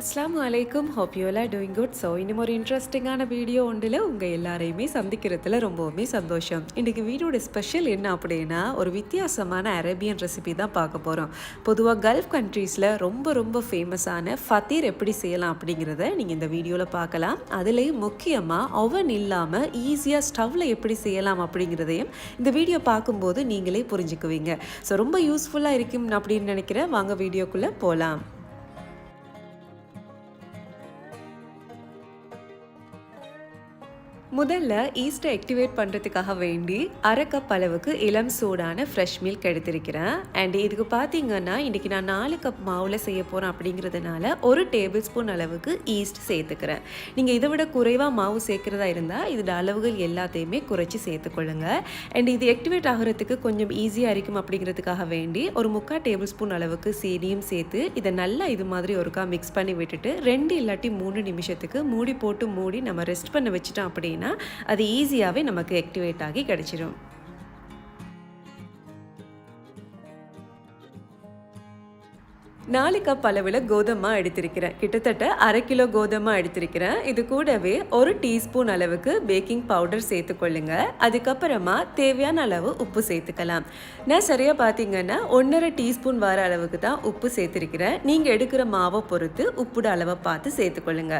அஸ்லாம் வலைக்கும் hope you all doing good so இன்னும் ஒரு இன்ட்ரெஸ்டிங்கான வீடியோ ஒன்றில் உங்கள் எல்லாரையுமே சந்திக்கிறதுல ரொம்பவுமே சந்தோஷம். இன்றைக்கி வீடியோட ஸ்பெஷல் என்ன அப்படின்னா ஒரு வித்தியாசமான அரேபியன் ரெசிபி தான் பார்க்க போகிறோம் பொதுவாக கல்ஃப் கண்ட்ரீஸில் ரொம்ப ரொம்ப ஃபேமஸான ஃபத்தீர் எப்படி செய்யலாம் அப்படிங்கிறத நீங்கள் இந்த வீடியோவில் பார்க்கலாம். அதுலேயும் முக்கியமாக அவன் இல்லாமல் ஈஸியாக ஸ்டவ்வில் எப்படி செய்யலாம் அப்படிங்கிறதையும் இந்த வீடியோ பார்க்கும்போது நீங்களே புரிஞ்சுக்குவீங்க. ஸோ ரொம்ப யூஸ்ஃபுல்லாக இருக்கும் அப்படின்னு நினைக்கிறேன். வாங்க வீடியோக்குள்ளே போகலாம் முதல்ல ஈஸ்ட்டை ஆக்டிவேட் பண்ணுறதுக்காக வேண்டி அரை கப் அளவுக்கு இளம் சூடான ஃப்ரெஷ் மில்க் எடுத்திருக்கிறேன். அண்ட் இதுக்கு பார்த்தீங்கன்னா இன்றைக்கி நான் நாலு கப் மாவில் செய்ய போகிறேன் அப்படிங்கிறதுனால ஒரு டேபிள் ஸ்பூன் அளவுக்கு ஈஸ்ட் சேர்த்துக்கிறேன். நீங்கள் இதை விட குறைவாக மாவு சேர்க்குறதா இருந்தால் இதோட அளவுகள் எல்லாத்தையுமே குறைச்சி சேர்த்துக்கொள்ளுங்க. அண்ட் இது ஆக்டிவேட் ஆகிறதுக்கு கொஞ்சம் ஈஸியாக இருக்கும் அப்படிங்கிறதுக்காக வேண்டி ஒரு முக்கால் டேபிள் ஸ்பூன் அளவுக்கு சீனியும் சேர்த்து இதை நல்லா இது மாதிரி ஒருக்கா மிக்ஸ் பண்ணி விட்டுட்டு ரெண்டு இல்லாட்டி மூணு நிமிஷத்துக்கு மூடி போட்டு மூடி நம்ம ரெஸ்ட் பண்ண வச்சுட்டோம் அப்படின்னா அது ஈஸியாகவே நமக்கு ஆக்டிவேட் ஆகி கிடச்சிரும். நாலு கப் அளவில் கோதுமை எடுத்திருக்கிறேன். கிட்டத்தட்ட அரை கிலோ கோதுமை எடுத்திருக்கிறேன். இது கூடவே ஒரு டீஸ்பூன் அளவுக்கு பேக்கிங் பவுடர் சேர்த்துக்கொள்ளுங்க அதுக்கப்புறமா தேவையான அளவு உப்பு சேர்த்துக்கலாம். நான் சரியாக பார்த்தீங்கன்னா ஒன்றரை டீஸ்பூன் வர அளவுக்கு தான் உப்பு சேர்த்துருக்கிறேன். நீங்கள் எடுக்கிற மாவை பொறுத்து உப்புட அளவை பார்த்து சேர்த்துக்கொள்ளுங்க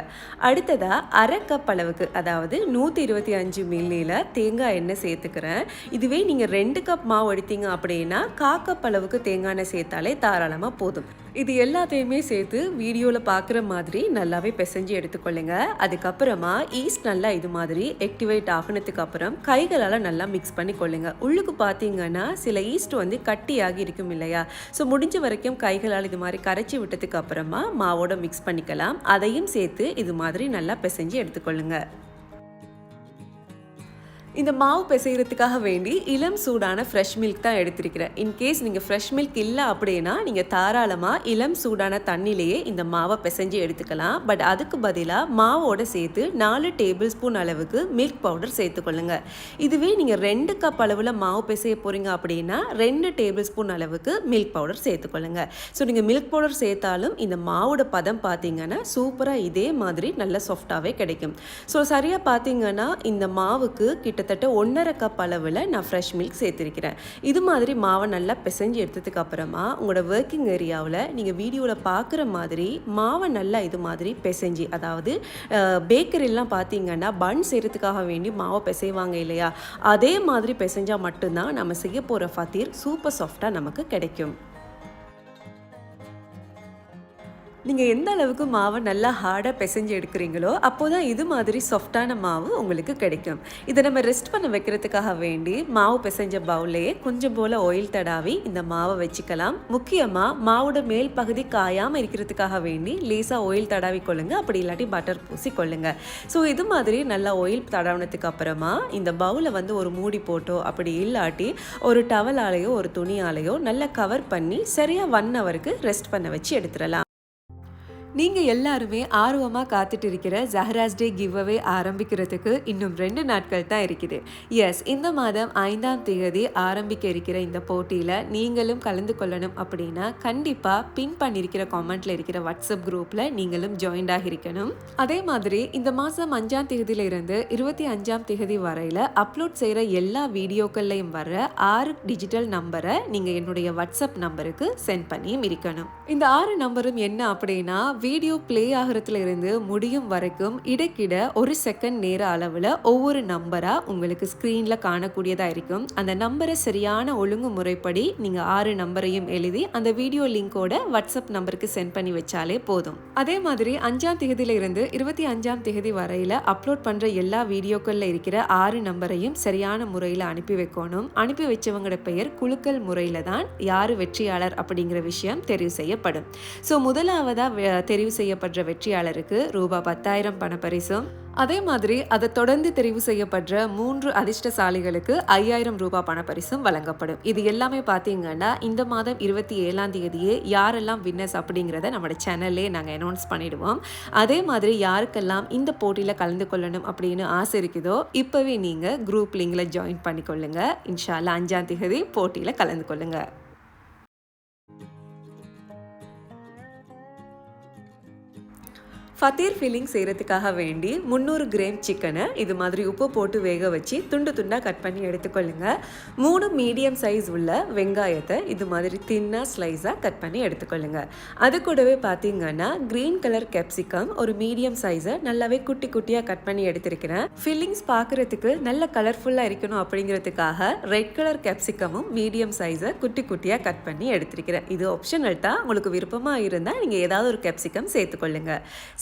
அடுத்ததாக அரை கப் அளவுக்கு அதாவது நூற்றி இருபத்தி அஞ்சு மில்லியில் தேங்காய் எண்ணெய் சேர்த்துக்கிறேன். இதுவே நீங்கள் ரெண்டு கப் மாவு எடுத்தீங்க அப்படின்னா கா கப் அளவுக்கு தேங்காய் எண்ணெய் சேர்த்தாலே தாராளமாக போதும். இது எல்லாத்தையுமே சேர்த்து வீடியோவில் பார்க்குற மாதிரி நல்லாவே பிசைஞ்சு எடுத்துக்கொள்ளுங்க. அதுக்கப்புறமா ஈஸ்ட் நல்லா இது மாதிரி ஆக்டிவேட் ஆகினதுக்கு அப்புறம் கைகளால் நல்லா மிக்ஸ் பண்ணி கொள்ளுங்க. உள்ளுக்கு பார்த்தீங்கன்னா சில ஈஸ்ட் வந்து கட்டியாகி இருக்கும் இல்லையா? ஸோ முடிஞ்ச வரைக்கும் கைகளால் இது மாதிரி கரைச்சி விட்டதுக்கு அப்புறமா மாவோட மிக்ஸ் பண்ணிக்கலாம். அதையும் சேர்த்து இது மாதிரி நல்லா பிசைஞ்சு எடுத்துக்கொள்ளுங்க. இந்த மாவு பிசைகிறதுக்காக வேண்டி இளம் சூடான ஃப்ரெஷ் மில்க் தான் எடுத்திருக்கிறேன். இன்கேஸ் நீங்கள் ஃப்ரெஷ் மில்க் இல்லை அப்படின்னா நீங்கள் தாராளமாக இளம் சூடான தண்ணிலேயே இந்த மாவை பிசைஞ்சு எடுத்துக்கலாம். பட் அதுக்கு பதிலாக மாவோட சேர்த்து நாலு டேபிள் ஸ்பூன் அளவுக்கு மில்க் பவுடர் சேர்த்துக்கொள்ளுங்க இதுவே நீங்கள் ரெண்டு கப் அளவில் மாவு பிசைய போகிறீங்க அப்படின்னா ரெண்டு டேபிள் ஸ்பூன் அளவுக்கு மில்க் பவுடர் சேர்த்துக்கொள்ளுங்க ஸோ நீங்கள் மில்க் பவுடர் சேர்த்தாலும் இந்த மாவோட பதம் பார்த்தீங்கன்னா சூப்பராக இதே மாதிரி நல்ல சாஃப்டாகவே கிடைக்கும். ஸோ சரியாக பார்த்தீங்கன்னா இந்த மாவுக்கு கிட்ட கிட்டத்தட்ட ஒன்றரை கப் அளவில் நான் ஃப்ரெஷ் மில்க் சேர்த்துருக்கிறேன். இது மாதிரி மாவை நல்லா பிசைஞ்சு எடுத்ததுக்கு அப்புறமா உங்களோட ஒர்க்கிங் ஏரியாவில் நீங்கள் வீடியோவில் பார்க்குற மாதிரி மாவை நல்லா இது மாதிரி பிசைஞ்சு அதாவது பேக்கரிலாம் பார்த்தீங்கன்னா பன் செய்கிறதுக்காக வேண்டி மாவை பிசைவாங்க இல்லையா? அதே மாதிரி பிசைஞ்சால் மட்டும்தான் நம்ம செய்ய போகிற ஃபத்தீர் சூப்பர் சாஃப்டாக நமக்கு கிடைக்கும். நீங்கள் எந்த அளவுக்கு மாவை நல்லா ஹார்டாக பிசைஞ்சு எடுக்கிறீங்களோ அப்போ தான் இது மாதிரி சாஃப்டான மாவு உங்களுக்கு கிடைக்கும். இதை நம்ம ரெஸ்ட் பண்ண வைக்கிறதுக்காக வேண்டி மாவு பிசைஞ்ச பவுல்லையே கொஞ்சம் போல் ஆயில் தடாவி இந்த மாவை வச்சுக்கலாம். முக்கியமாக மாவோட மேல் பகுதி காயாமல் இருக்கிறதுக்காக வேண்டி லேசாக ஆயில் தடாவி கொள்ளுங்க. அப்படி இல்லாட்டி பட்டர் பூசி கொள்ளுங்க. ஸோ இது மாதிரி நல்லா ஆயில் தடவுனதுக்கு அப்புறமா இந்த பவுலை வந்து ஒரு மூடி போட்டோ அப்படி இல்லாட்டி ஒரு டவலாலேயோ ஒரு துணியாலேயோ நல்லா கவர் பண்ணி சரியாக ஒன் ஹவருக்கு ரெஸ்ட் பண்ண வச்சு எடுத்துடலாம். நீங்கள் எல்லாருமே ஆர்வமாக காத்துட்டு இருக்கிற ஜஹராஸ் டே கிவ் அவே ஆரம்பிக்கிறதுக்கு இன்னும் ரெண்டு நாட்கள் தான் இருக்குது. எஸ் இந்த மாதம் ஐந்தாம் தேதி ஆரம்பிக்க இருக்கிற இந்த போட்டியில் நீங்களும் கலந்து கொள்ளணும் அப்படின்னா கண்டிப்பாக பின் பண்ணியிருக்கிற காமெண்ட்டில் இருக்கிற வாட்ஸ்அப் குரூப்பில் நீங்களும் ஜாயின்ட் ஆகியிருக்கணும். அதே மாதிரி இந்த மாதம் அஞ்சாம் தேதியிலிருந்து இருபத்தி அஞ்சாம் தேதி வரையில் அப்லோட் செய்கிற எல்லா வீடியோக்கள்லையும் வர ஆறு டிஜிட்டல் நம்பரை நீங்கள் என்னுடைய வாட்ஸ்அப் நம்பருக்கு சென்ட் பண்ணியும் இருக்கணும் இந்த ஆறு நம்பரும் என்ன அப்படின்னா வீடியோ ப்ளே ஆகிறதுல இருந்து முடியும் வரைக்கும் இடைக்கிட ஒரு செகண்ட் நேர அளவில் ஒவ்வொரு நம்பராக உங்களுக்கு ஸ்க்ரீனில் காணக்கூடியதாக இருக்கும். அந்த நம்பரை சரியான ஒழுங்குமுறைப்படி நீங்கள் ஆறு நம்பரையும் எழுதி அந்த வீடியோ லிங்கோட வாட்ஸ்அப் நம்பருக்கு சென்ட் பண்ணி வச்சாலே போதும். அதே மாதிரி அஞ்சாம் தேதியிலிருந்து இருபத்தி அஞ்சாம் தேதி வரையில் அப்லோட் பண்ணுற எல்லா வீடியோக்களில் இருக்கிற ஆறு நம்பரையும் சரியான முறையில் அனுப்பி வைக்கணும். அனுப்பி வச்சவங்களோட பெயர் குழுக்கள் முறையில் தான் யார் வெற்றியாளர் அப்படிங்கிற விஷயம் தெரிவு செய்யப்படும். ஸோ முதலாவதாக தெரிவு செய்யப்படுற வெற்றியாளருக்கு ரூபாய் பத்தாயிரம் பணப்பரிசும். அதே மாதிரி அதை தொடர்ந்து தெரிவு செய்யப்படுற மூன்று அதிர்ஷ்டசாலிகளுக்கு ஐயாயிரம் ரூபாய் பணப்பரிசும் வழங்கப்படும். இது எல்லாமே பார்த்தீங்கன்னா இந்த மாதம் இருபத்தி ஏழாம் தேதியே யாரெல்லாம் வின்னர்ஸ் அப்படிங்கிறத நம்மளோட சேனல்லே நாங்கள் அனௌன்ஸ் பண்ணிடுவோம். அதே மாதிரி யாருக்கெல்லாம் இந்த போட்டியில் கலந்து கொள்ளணும் அப்படின்னு ஆசை இருக்குதோ இப்போவே நீங்கள் குரூப் லிங்கில் ஜாயின் பண்ணிக்கொள்ளுங்க. இன்ஷால்லா அஞ்சாம் தேதி போட்டியில் கலந்து கொள்ளுங்கள் ஃபத்தீர் ஃபில்லிங் செய்கிறதுக்காக வேண்டி முந்நூறு கிராம் சிக்கனை இது மாதிரி உப்பு போட்டு வேக வச்சு துண்டு துண்டாக கட் பண்ணி எடுத்துக்கொள்ளுங்க. மூணு மீடியம் சைஸ் உள்ள வெங்காயத்தை இது மாதிரி தின்னாக ஸ்லைஸாக கட் பண்ணி எடுத்துக்கொள்ளுங்க. அது கூடவே பார்த்தீங்கன்னா க்ரீன் கலர் கேப்சிகம் ஒரு மீடியம் சைஸை நல்லாவே குட்டி குட்டியாக கட் பண்ணி எடுத்திருக்கிறேன். ஃபில்லிங்ஸ் பார்க்குறதுக்கு நல்ல கலர்ஃபுல்லாக இருக்கணும் அப்படிங்கிறதுக்காக ரெட் கலர் கேப்சிகமும் மீடியம் சைஸை குட்டி குட்டியாக கட் பண்ணி எடுத்திருக்கிறேன். இது ஆப்ஷனல் தான். உங்களுக்கு விருப்பமாக இருந்தால் நீங்கள் ஏதாவது ஒரு கேப்சிகம் சேர்த்துக்கொள்ளுங்க.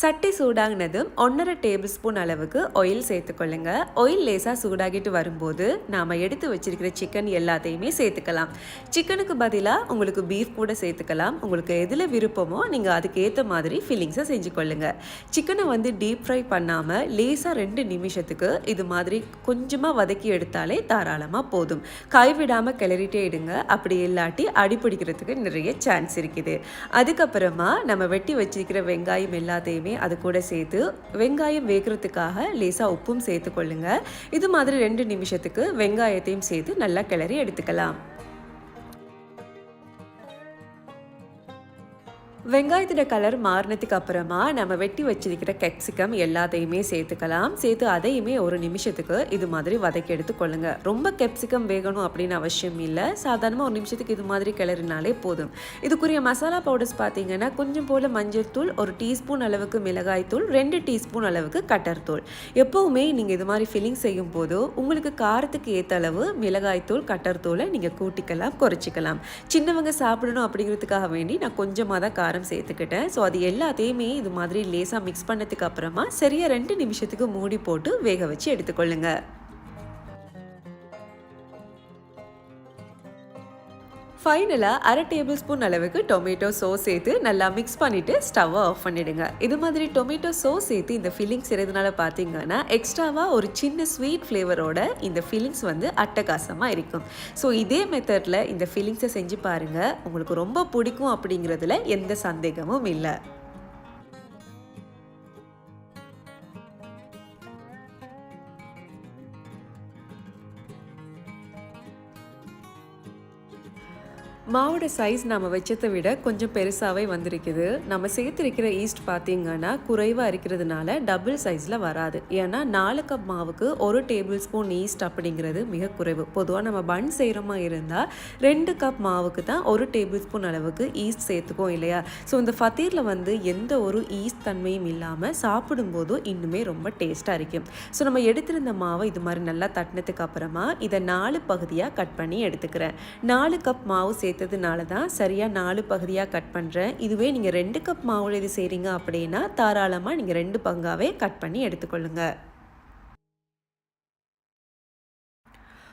சட்டி சூடாகினதும் ஒன்றரை டேபிள் ஸ்பூன் அளவுக்கு ஆயில் சேர்த்துக்கொள்ளுங்க. ஆயில் லேசாக சூடாகிட்டு வரும்போது நாம் எடுத்து வச்சிருக்கிற சிக்கன் எல்லாத்தையுமே சேர்த்துக்கலாம். சிக்கனுக்கு பதிலாக உங்களுக்கு பீஃப் கூட சேர்த்துக்கலாம். உங்களுக்கு எதில் விருப்பமோ நீங்கள் அதுக்கு ஏற்ற மாதிரி ஃபில்லிங்ஸை செஞ்சு கொள்ளுங்க சிக்கனை வந்து டீப் ஃப்ரை பண்ணாமல் லேசாக ரெண்டு நிமிஷத்துக்கு இது மாதிரி கொஞ்சமாக வதக்கி எடுத்தாலே தாராளமாக போதும். கைவிடாமல் கிளறிட்டே இடுங்க அப்படி இல்லாட்டி அடிப்பிடிக்கிறதுக்கு நிறைய சான்ஸ் இருக்குது. அதுக்கப்புறமா நம்ம வெட்டி வச்சிருக்கிற வெங்காயம் எல்லாத்தையுமே அது கூட சேர்த்து வெங்காயம் வேகிறதுக்காக லேசாக உப்பும் சேர்த்து கொள்ளுங்க இது மாதிரி ரெண்டு நிமிஷத்துக்கு வெங்காயத்தையும் சேர்த்து நல்லா கிளறி எடுத்துக்கலாம். வெங்காயத்தோட கலர் மாறினதுக்கு அப்புறமா நம்ம வெட்டி வச்சிருக்கிற கெக்சிகம் எல்லாத்தையுமே சேர்த்துக்கலாம். சேர்த்து அதையுமே ஒரு நிமிஷத்துக்கு இது மாதிரி வதக்கி எடுத்துக்கொள்ளுங்க. ரொம்ப கெப்சிகம் வேகணும் அப்படின்னு அவசியம் இல்லை. சாதாரணமாக ஒரு நிமிஷத்துக்கு இது மாதிரி கிளறினாலே போதும். இதுக்குரிய மசாலா பவுடர்ஸ் பார்த்தீங்கன்னா கொஞ்சம் போல் மஞ்சள் தூள் ஒரு டீஸ்பூன் அளவுக்கு மிளகாய் தூள் ரெண்டு டீஸ்பூன் அளவுக்கு கட்டர் தூள். எப்போவுமே நீங்கள் இது மாதிரி ஃபில்லிங் செய்யும் போது உங்களுக்கு காரத்துக்கு ஏற்ற அளவு மிளகாய் தூள் கட்டர் தூளை நீங்கள் கூட்டிக்கலாம் குறைச்சிக்கலாம். சின்னவங்க சாப்பிடணும் அப்படிங்கிறதுக்காக வேண்டி நான் கொஞ்சமாக தான் காரம் சேர்த்துக்கிட்டேன். ஸோ அது எல்லாத்தையுமே இது மாதிரி லேசாக மிக்ஸ் பண்ணதுக்கு அப்புறமா சரியாக ரெண்டு நிமிஷத்துக்கு மூடி போட்டு வேக வச்சு எடுத்துக்கொள்ளுங்க. ஃபைனலாக அரை டேபிள் ஸ்பூன் அளவுக்கு டொமேட்டோ சோஸ் சேர்த்து நல்லா மிக்ஸ் பண்ணிவிட்டு ஸ்டவ்வை ஆஃப் பண்ணிவிடுங்க இது மாதிரி டொமேட்டோ சோஸ் சேர்த்து இந்த ஃபில்லிங்ஸ் செய்கிறதுனால பார்த்தீங்கன்னா எக்ஸ்ட்ராவாக ஒரு சின்ன ஸ்வீட் ஃப்ளேவரோட இந்த ஃபில்லிங்ஸ் வந்து அட்டகாசமாக இருக்கும். ஸோ இதே மெத்தடில் இந்த ஃபில்லிங்ஸை செஞ்சு பாருங்கள் உங்களுக்கு ரொம்ப பிடிக்கும் அப்படிங்கிறதுல எந்த சந்தேகமும் இல்லை. மாவோட சைஸ் நம்ம வச்சதை விட கொஞ்சம் பெருசாகவே வந்திருக்குது. நம்ம சேர்த்துருக்கிற ஈஸ்ட் பார்த்தீங்கன்னா குறைவாக இருக்கிறதுனால டபுள் சைஸில் வராது. ஏன்னா நாலு கப் மாவுக்கு ஒரு டேபிள் ஸ்பூன் ஈஸ்ட் அப்படிங்கிறது மிக குறைவு. பொதுவாக நம்ம பன் செய்கிறோமா இருந்தால் ரெண்டு கப் மாவுக்கு தான் ஒரு டேபிள் ஸ்பூன் அளவுக்கு ஈஸ்ட் சேர்த்துக்கோம் இல்லையா? ஸோ இந்த ஃபத்தீரில் வந்து எந்த ஒரு ஈஸ்ட் தன்மையும் இல்லாமல் சாப்பிடும்போது இன்னுமே ரொம்ப டேஸ்ட்டாக இருக்கும். ஸோ நம்ம எடுத்திருந்த மாவை இது மாதிரி நல்லா தட்டினதுக்கு அப்புறமா இதை நாலு பகுதியாக கட் பண்ணி எடுத்துக்கிறேன். நாலு கப் மாவு சேர்த்து சேர்த்ததுனால தான் சரியாக நாலு பகுதியாக கட் பண்ணுறேன் இதுவே நீங்கள் ரெண்டு கப் மாவுல இது செய்கிறீங்க அப்படின்னா தாராளமாக நீங்கள் ரெண்டு பங்காகவே கட் பண்ணி எடுத்துக்கொள்ளுங்கள்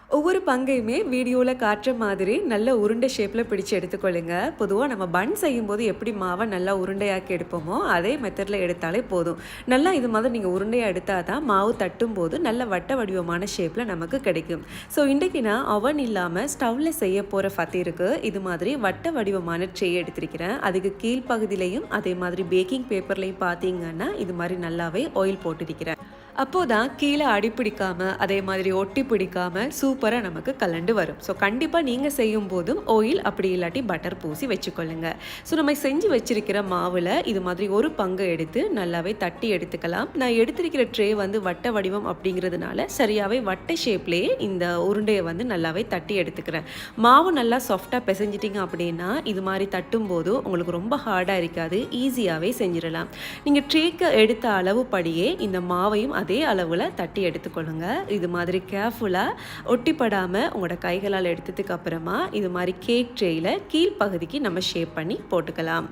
ஒவ்வொரு பங்கையுமே வீடியோவில் காட்டுற மாதிரி நல்ல உருண்டை ஷேப்பில் பிடிச்சு எடுத்துக்கொள்ளுங்க. பொதுவாக நம்ம பன் செய்யும்போது எப்படி மாவை நல்லா உருண்டையாக்கி எடுப்போமோ அதே மெத்தடில் எடுத்தாலே போதும். நல்லா இது மாதிரி நீங்கள் உருண்டையாக எடுத்தால் தான் மாவு தட்டும் போது நல்ல வட்ட வடிவமான ஷேப்பில் நமக்கு கிடைக்கும். ஸோ இன்றைக்கி நான் அவன் இல்லாமல் ஸ்டவ்வில் செய்ய போகிற ஃபத்திருக்கு இது மாதிரி வட்ட வடிவமான ட்ரே எடுத்திருக்கிறேன். அதுக்கு கீழ்ப்பகுதியிலையும் அதே மாதிரி பேக்கிங் பேப்பர்லையும் பார்த்தீங்கன்னா இது மாதிரி நல்லாவே ஆயில் போட்டிருக்கிறேன். அப்போதான் கீழே அடிப்பிடிக்காம அதே மாதிரி ஒட்டி பிடிக்காம சூப்பராக நமக்கு கலண்டு வரும். ஸோ கண்டிப்பாக நீங்கள் செய்யும் போதும் ஆயில் அப்படி இல்லாட்டி பட்டர் பூசி வச்சுக்கொள்ளுங்க. ஸோ நம்ம செஞ்சு வச்சிருக்கிற மாவில் இது மாதிரி ஒரு பங்கை எடுத்து நல்லாவே தட்டி எடுத்துக்கலாம். நான் எடுத்திருக்கிற ட்ரே வந்து வட்ட வடிவம் அப்படிங்கிறதுனால சரியாகவே வட்ட ஷேப்லேயே இந்த உருண்டையை வந்து நல்லாவே தட்டி எடுத்துக்கிறேன். மாவு நல்லா சாஃப்டாக பிசைஞ்சிட்டிங்க அப்படின்னா இது மாதிரி தட்டும் போது உங்களுக்கு ரொம்ப ஹார்டாக இருக்காது ஈஸியாகவே செஞ்சிடலாம். நீங்கள் ட்ரேக்கு எடுத்த அளவு படியே இந்த மாவையும் அதே அளவில் தட்டி எடுத்துக்கொள்ளுங்க. இது மாதிரி கேர்ஃபுல்லாக ஒட்டிப்படாமல் உங்களோட கைகளால் எடுத்ததுக்கு அப்புறமா இது மாதிரி கேக் ட்ரேயில் கீழ்ப்பகுதிக்கு நம்ம ஷேப் பண்ணி போட்டுக்கலாம்.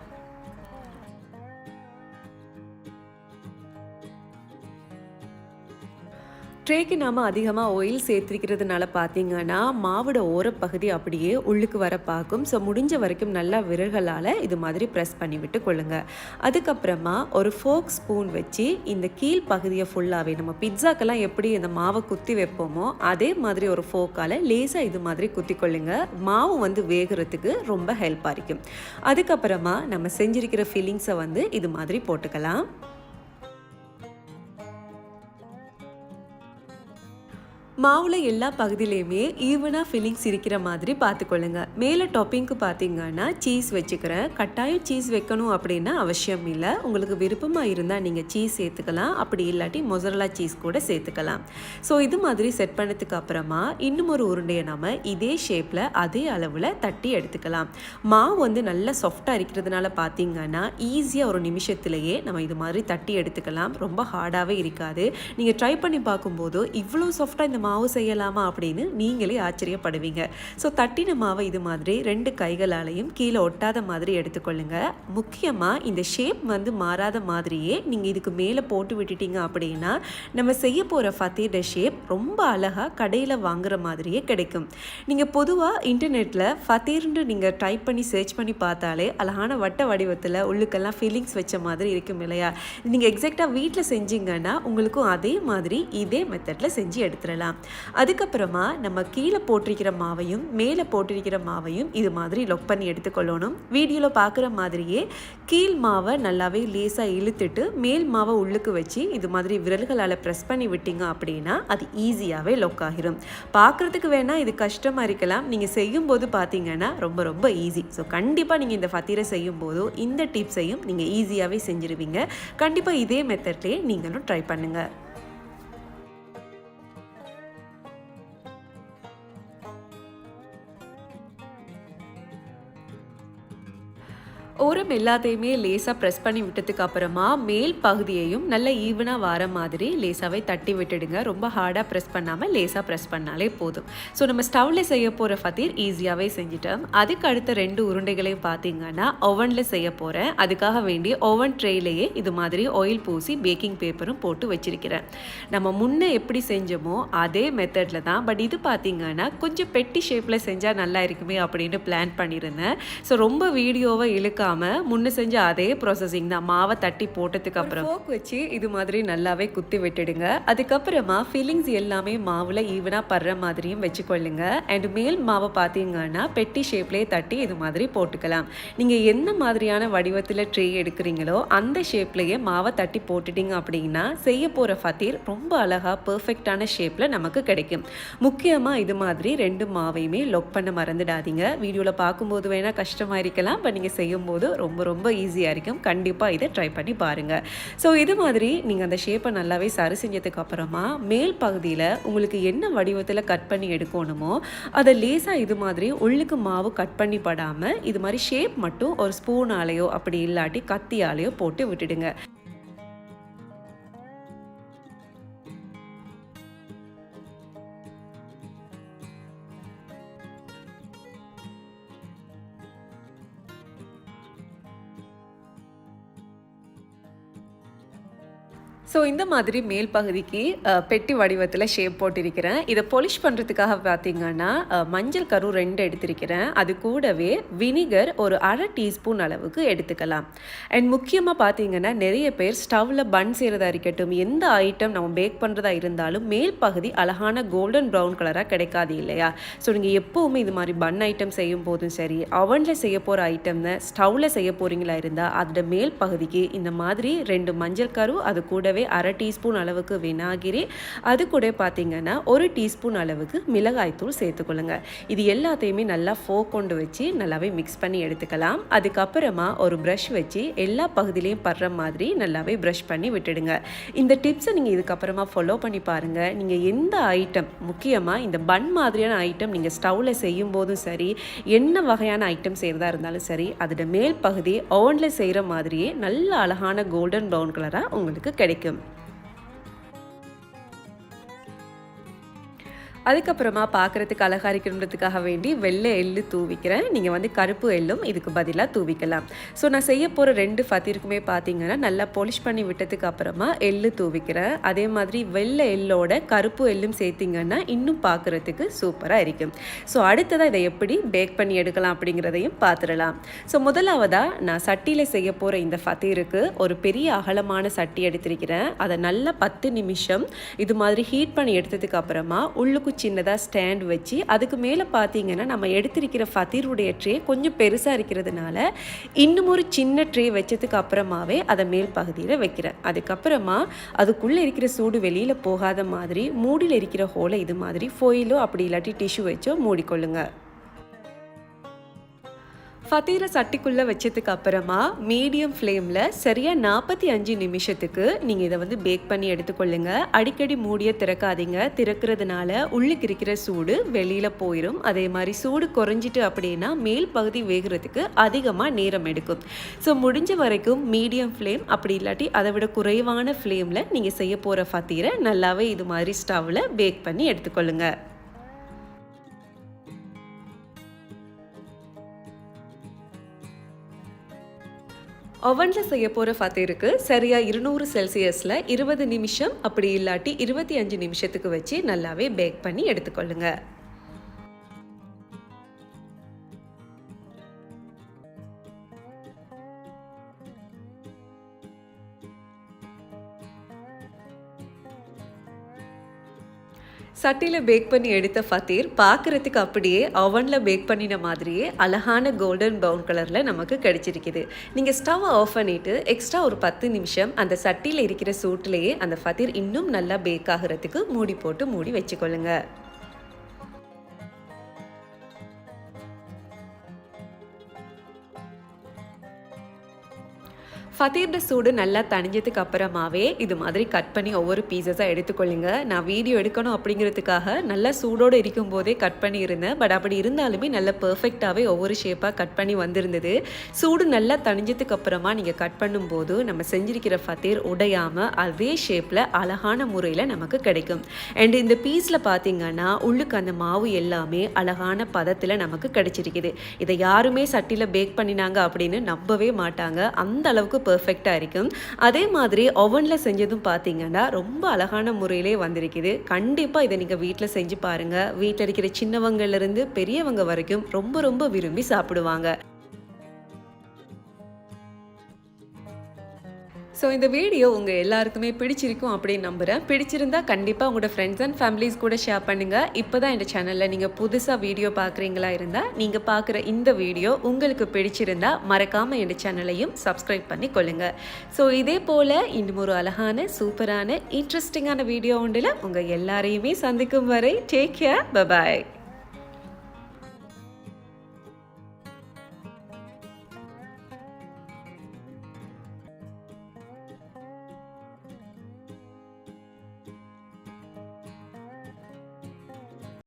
ட்ரேக்கு நாம் அதிகமாக ஆயில் சேர்த்திருக்கிறதுனால பார்த்தீங்கன்னா மாவோட ஓரப்பகுதி அப்படியே உள்ளுக்கு வர பார்க்கும். ஸோ முடிஞ்ச வரைக்கும் நல்லா விரல்களால் இது மாதிரி ப்ரெஸ் பண்ணி விட்டு கொள்ளுங்க. அதுக்கப்புறமா ஒரு ஃபோக் ஸ்பூன் வச்சு இந்த கீழ் பகுதியை ஃபுல்லாகவே நம்ம பிட்சாக்கெல்லாம் எப்படி இந்த மாவை குத்தி வைப்போமோ அதே மாதிரி ஒரு ஃபோக்கால் லேசாக இது மாதிரி குத்தி கொள்ளுங்க. மாவு வந்து வேகிறதுக்கு ரொம்ப ஹெல்ப்பாக இருக்கும். அதுக்கப்புறமா நம்ம செஞ்சிருக்கிற ஃபீலிங்ஸை வந்து இது மாதிரி போட்டுக்கலாம். மாவில் எல்லா பகுதியிலையுமே ஈவனாக ஃபில்லிங்ஸ் இருக்கிற மாதிரி பார்த்துக்கொள்ளுங்க. மேலே டாப்பிங்க்கு பார்த்தீங்கன்னா சீஸ் வச்சுக்கிறேன். கட்டாயம் சீஸ் வைக்கணும் அப்படின்னா அவசியம் இல்லை. உங்களுக்கு விருப்பமாக இருந்தால் நீங்கள் சீஸ் சேர்த்துக்கலாம். அப்படி இல்லாட்டி மொசரலா சீஸ் கூட சேர்த்துக்கலாம். ஸோ இது மாதிரி செட் பண்ணதுக்கு அப்புறமா இன்னும் ஒரு உருண்டையை நம்ம இதே ஷேப்பில் அதே அளவில் தட்டி எடுத்துக்கலாம். மாவு வந்து நல்லா சாஃப்டாக இருக்கிறதுனால பார்த்தீங்கன்னா ஈஸியாக ஒரு நிமிஷத்துலேயே நம்ம இது மாதிரி தட்டி எடுத்துக்கலாம். ரொம்ப ஹார்டாகவே இருக்காது. நீங்கள் ட்ரை பண்ணி பார்க்கும்போது இவ்வளோ சாஃப்டாக இந்த மாவு செய்யலாமா அப்படின்னு நீங்களே ஆச்சரியப்படுவீங்க. ஸோ தட்டின மாவை இது மாதிரி ரெண்டு கைகளாலையும் கீழே ஒட்டாத மாதிரி எடுத்துக்கொள்ளுங்க. முக்கியமாக இந்த ஷேப் வந்து மாறாத மாதிரியே நீங்கள் இதுக்கு மேலே போட்டு விட்டுட்டீங்க அப்படின்னா நம்ம செய்ய போகிற ஃபத்தீட ஷேப் ரொம்ப அழகாக கடையில் வாங்குற மாதிரியே கிடைக்கும். நீங்கள் பொதுவாக இன்டர்நெட்டில் ஃபத்தீர்னு நீங்கள் டைப் பண்ணி சர்ச் பண்ணி பார்த்தாலே அழகான வட்ட வடிவத்தில் உள்ளுக்கெல்லாம் ஃபீலிங்ஸ் வச்ச மாதிரி இருக்கும் இல்லையா? நீங்கள் எக்ஸாக்டாக வீட்டில் செஞ்சீங்கன்னா உங்களுக்கும் அதே மாதிரி இதே மெத்தடில் செஞ்சு எடுத்துடலாம். அதுக்கப்புறமா நம்ம கீழே போட்டிருக்கிற மாவையும் மேலே போட்டிருக்கிற மாவையும் இது மாதிரி லொக் பண்ணி எடுத்துக்கொள்ளணும். வீடியோவில் பார்க்குற மாதிரியே கீழ் மாவை நல்லாவே லேசாக இழுத்துட்டு மேல் மாவை உள்ளுக்கு வச்சு இது மாதிரி விரல்களால் ப்ரெஸ் பண்ணி விட்டீங்க அப்படின்னா அது ஈஸியாகவே லொக் ஆகிரும். பார்க்குறதுக்கு வேணால் இது கஷ்டமாக இருக்கலாம். நீங்கள் செய்யும்போது பார்த்தீங்கன்னா ரொம்ப ரொம்ப ஈஸி ஸோ கண்டிப்பாக நீங்கள் இந்த ஃபத்தீரை செய்யும்போதோ இந்த டிப்ஸையும் நீங்கள் ஈஸியாகவே செஞ்சுருவீங்க. கண்டிப்பாக இதே மெத்தட்லேயே நீங்களும் ட்ரை பண்ணுங்கள் ஓரம் எல்லாத்தையுமே லேசாக ப்ரெஸ் பண்ணி விட்டதுக்கு அப்புறமா மேல் பகுதியையும் நல்ல ஈவனாக வர மாதிரி லேசாகவே தட்டி விட்டுடுங்க. ரொம்ப ஹார்டாக ப்ரெஸ் பண்ணாமல் லேசாக ப்ரெஸ் பண்ணாலே போதும். ஸோ நம்ம ஸ்டவ்வில் செய்ய போகிற ஃபத்தீர் ஈஸியாகவே செஞ்சுட்டோம். அதுக்கு அடுத்த ரெண்டு உருண்டைகளையும் பார்த்தீங்கன்னா ஓவனில் செய்ய போகிறேன் அதுக்காக வேண்டி ஓவன் ட்ரேலேயே இது மாதிரி ஆயில் பூசி பேக்கிங் பேப்பரும் போட்டு வச்சிருக்கிறேன். நம்ம முன்னே எப்படி செஞ்சோமோ அதே மெத்தடில் தான். பட் இது பார்த்தீங்கன்னா கொஞ்சம் பெட்டி ஷேப்பில் செஞ்சால் நல்லா இருக்குமே அப்படின்னு பிளான் பண்ணியிருந்தேன். ஸோ ரொம்ப வீடியோவை இழுக்காம முன்ன செஞ்ச அதே ப்ராசஸிங் தான். மாவை தட்டி போட்டதுக்கு அப்புறம். ஃபோக் வச்சு இது மாதிரி நல்லாவே குத்தி விட்டுடுங்க. அதுக்கப்புறமா ஃபில்லிங்ஸ் எல்லாமே மாவில் ஈவனாக படுற மாதிரியும் வச்சுக்கொள்ளுங்க. அண்ட் மேல் மாவை பார்த்தீங்கன்னா பெட்டி ஷேப்லேயே தட்டி இது மாதிரி போட்டுக்கலாம். நீங்கள் எந்த மாதிரியான வடிவத்தில் ட்ரே எடுக்கிறீங்களோ அந்த ஷேப்லேயே மாவை தட்டி போட்டுட்டீங்க அப்படின்னா செய்ய போகிற ஃபத்தீர் ரொம்ப அழகாக பர்ஃபெக்டான ஷேப்பில் நமக்கு கிடைக்கும். முக்கியமாக இது மாதிரி ரெண்டு மாவையுமே லொக் பண்ண மறந்துடாதீங்க. வீடியோவில் பார்க்கும்போது வேணால் கஷ்டமாக இருக்கலாம். பட் நீங்கள் செய்யும்போது ரொம்ப ரொம்ப ஈஸியாக இருக்கும். கண்டிப்பாக இதை ட்ரை பண்ணி பாருங்கள் ஸோ இது மாதிரி நீங்கள் அந்த ஷேப்பை நல்லாவே சரி செஞ்சதுக்கு அப்புறமா மேல் பகுதியில் உங்களுக்கு என்ன வடிவத்தில் கட் பண்ணி எடுக்கணுமோ அதை லேசாக இது மாதிரி உள்ளுக்கு மாவு கட் பண்ணி படாமல் இது மாதிரி ஷேப் மட்டும் ஒரு ஸ்பூனாலேயோ அப்படி இல்லாட்டி கத்தியாலேயோ போட்டு விட்டுடுங்க. ஸோ இந்த மாதிரி மேல் பகுதிக்கு பெட்டி வடிவத்தில் ஷேப் போட்டிருக்கிறேன். இதை பொலிஷ் பண்ணுறதுக்காக பார்த்தீங்கன்னா மஞ்சள் கரு ரெண்டு எடுத்திருக்கிறேன். அது கூடவே வினிகர் ஒரு அரை டீஸ்பூன் அளவுக்கு எடுத்துக்கலாம். அண்ட் முக்கியமாக பார்த்தீங்கன்னா நிறைய பேர் ஸ்டவ்வில் பன் செய்கிறதா இருக்கட்டும் எந்த ஐட்டம் நம்ம பேக் பண்ணுறதா இருந்தாலும் மேல் பகுதி அழகான கோல்டன் ப்ரௌன் கலராக கிடைக்காது இல்லையா? ஸோ நீங்கள் எப்போவுமே இது மாதிரி பன் ஐட்டம் செய்யும் போதும் சரி அவனில் செய்ய போகிற ஐட்டம்னு ஸ்டவ்வில் செய்ய போகிறீங்களா இருந்தால் அதோட மேல் பகுதிக்கு இந்த மாதிரி ரெண்டு மஞ்சள் கரு அது கூடவே அரை டீஸ்பூன் அளவுக்கு வினாகிரி அது கூட பார்த்தீங்கன்னா ஒரு டீஸ்பூன் அளவுக்கு மிளகாய்த்தூள் சேர்த்துக்கொள்ளுங்க. இது எல்லாத்தையுமே நல்லா ஃபோக் கொண்டு வச்சு நல்லாவே மிக்ஸ் பண்ணி எடுத்துக்கலாம். அதுக்கப்புறமா ஒரு ப்ரஷ் வச்சு எல்லா பகுதியிலையும் படுற மாதிரி நல்லாவே ப்ரஷ் பண்ணி விட்டுடுங்க. இந்த டிப்ஸை நீங்கள் இதுக்கப்புறமா ஃபாலோ பண்ணி பாருங்கள் நீங்கள் எந்த ஐட்டம் முக்கியமாக இந்த பன் மாதிரியான ஐட்டம் நீங்கள் ஸ்டவ்வில் செய்யும் போதும் சரி என்ன வகையான ஐட்டம் செய்கிறதா இருந்தாலும் சரி அதோட மேல் பகுதி ஓவனில் செய்கிற மாதிரியே நல்ல அழகான கோல்டன் ப்ரௌன் கலராக உங்களுக்கு கிடைக்கும். அதுக்கப்புறமா பார்க்குறதுக்கு அழகாக இருக்கணுன்றதுக்காக வேண்டி வெள்ளை எள்ளு தூவிக்கிறேன். நீங்கள் வந்து கருப்பு எள்ளும் இதுக்கு பதிலாக தூவிக்கலாம். ஸோ நான் செய்ய போகிற ரெண்டு ஃபத்திற்குமே பார்த்தீங்கன்னா நல்லா polish பண்ணி விட்டதுக்கு அப்புறமா எள்ளு தூவிக்கிறேன். அதே மாதிரி வெள்ளை எள்ளோட கருப்பு எள்ளும் சேர்த்திங்கன்னா இன்னும் பார்க்குறதுக்கு சூப்பராக இருக்கும். ஸோ அடுத்ததாக இதை எப்படி பேக் பண்ணி எடுக்கலாம் அப்படிங்கிறதையும் பார்த்துடலாம் ஸோ முதலாவதாக நான் சட்டியில் செய்ய போகிற இந்த ஃபத்தீருக்கு ஒரு பெரிய அகலமான சட்டி எடுத்திருக்கிறேன். அதை நல்லா பத்து நிமிஷம் இது மாதிரி ஹீட் பண்ணி எடுத்ததுக்கு அப்புறமா உள்ளுக்கு சின்னதாக ஸ்டாண்ட் வச்சு அதுக்கு மேலே பார்த்தீங்கன்னா நம்ம எடுத்திருக்கிற ஃபத்தீருடைய ட்ரே கொஞ்சம் பெருசாக இருக்கிறதுனால இன்னும் ஒரு சின்ன ட்ரே வச்சதுக்கு அப்புறமாவே அதை மேல் பகுதியில் வைக்கிறேன். அதுக்கப்புறமா அதுக்குள்ளே இருக்கிற சூடு வெளியில் போகாத மாதிரி மூடியில் இருக்கிற ஹோலை இது மாதிரி ஃபோயிலோ அப்படி இல்லாட்டி டிஷ்யூ வச்சோ மூடிக்கொள்ளுங்க. ஃபத்தீரை சட்டிக்குள்ளே வச்சதுக்கு அப்புறமா மீடியம் ஃப்ளேமில் சரியாக நாற்பத்தி அஞ்சு நிமிஷத்துக்கு நீங்கள் இதை வந்து பேக் பண்ணி எடுத்துக்கொள்ளுங்க. அடிக்கடி மூடிய திறக்காதீங்க. திறக்கிறதுனால உள்ளுக்கு இருக்கிற சூடு வெளியில் போயிடும் அதே மாதிரி சூடு குறைஞ்சிட்டு அப்படின்னா மேல் பகுதி வேகிறதுக்கு அதிகமாக நேரம் எடுக்கும். ஸோ முடிஞ்ச வரைக்கும் மீடியம் ஃப்ளேம் அப்படி இல்லாட்டி அதை விட குறைவான ஃப்ளேமில் நீங்கள் செய்ய போகிற ஃபத்தீரை நல்லாவே இது மாதிரி ஸ்டவ்வில் பேக் பண்ணி எடுத்துக்கொள்ளுங்கள் ஓவனில் செய்ய போகிற ஃபத்தீருக்கு சரியாக இருநூறு செல்சியஸில் இருபது நிமிஷம் அப்படி இல்லாட்டி இருபத்தி அஞ்சு நிமிஷத்துக்கு வச்சு நல்லாவே பேக் பண்ணி எடுத்துக்கொள்ளுங்கள் சட்டியில் பேக் பண்ணி எடுத்த ஃபத்தீர் பார்க்குறதுக்கு அப்படியே அவனில் பேக் பண்ணின மாதிரியே அழகான கோல்டன் ப்ரௌன் கலரில் நமக்கு கிடைச்சிருக்குது. நீங்கள் ஸ்டவ் ஆஃப் பண்ணிவிட்டு எக்ஸ்ட்ரா ஒரு பத்து நிமிஷம் அந்த சட்டியில் இருக்கிற சூட்டிலேயே அந்த ஃபத்தீர் இன்னும் நல்லா பேக் ஆகிறதுக்கு மூடி போட்டு மூடி வச்சுக்கொள்ளுங்க. ஃபத்தீர்ட சூடு நல்லா தணிஞ்சதுக்கு அப்புறமாவே இது மாதிரி கட் பண்ணி ஒவ்வொரு பீசஸாக எடுத்துக்கொள்ளுங்க. நான் வீடியோ எடுக்கணும் அப்படிங்கிறதுக்காக நல்லா சூடோடு இருக்கும் போதே கட் பண்ணி இருந்தேன் பட் அப்படி இருந்தாலுமே நல்லா பர்ஃபெக்டாகவே ஒவ்வொரு ஷேப்பாக கட் பண்ணி வந்திருந்தது. சூடு நல்லா தணிஞ்சதுக்கு அப்புறமா நீங்கள் கட் பண்ணும்போது நம்ம செஞ்சிருக்கிற ஃபத்தீர் உடையாமல் அதே ஷேப்பில் அழகான முறையில் நமக்கு கிடைக்கும். அண்ட் இந்த பீஸில் பார்த்தீங்கன்னா உள்ளுக்கு அந்த மாவு எல்லாமே அழகான பதத்தில் நமக்கு கிடைச்சிருக்குது. இதை யாருமே சட்டியில் பேக் பண்ணினாங்க அப்படின்னு நம்பவே மாட்டாங்க. அந்த அளவுக்கு பர்ஃபெக்டாக இருக்கும். அதே மாதிரி ஓவனில் செஞ்சதும் பார்த்தீங்கன்னா ரொம்ப அழகான முறையிலே வந்திருக்குது. கண்டிப்பாக இதை நீங்கள் வீட்டில் செஞ்சு பாருங்கள் வீட்டில் இருக்கிற சின்னவங்கள்லேருந்து பெரியவங்க வரைக்கும் ரொம்ப ரொம்ப விரும்பி சாப்பிடுவாங்க. ஸோ இந்த வீடியோ உங்கள் எல்லாருக்குமே பிடிச்சிருக்கும் அப்படின்னு நம்புகிறேன் பிடிச்சிருந்தா கண்டிப்பாக உங்களோட ஃப்ரெண்ட்ஸ் அண்ட் ஃபேமிலிஸ் கூட ஷேர் பண்ணுங்கள் இப்போ தான் இந்த சேனலில் நீங்கள் புதுசாக வீடியோ பார்க்குறீங்களா இருந்தால் நீங்கள் பார்க்குற இந்த வீடியோ உங்களுக்கு பிடிச்சிருந்தா மறக்காமல் இந்த சேனலையும் சப்ஸ்கிரைப் பண்ணி கொள்ளுங்கள் ஸோ இதே போல் இன்னும் ஒரு அழகான சூப்பரான இன்ட்ரெஸ்டிங்கான வீடியோ ஒன்றில் உங்கள் எல்லாரையுமே சந்திக்கும் வரை டேக் கேர் பபாய்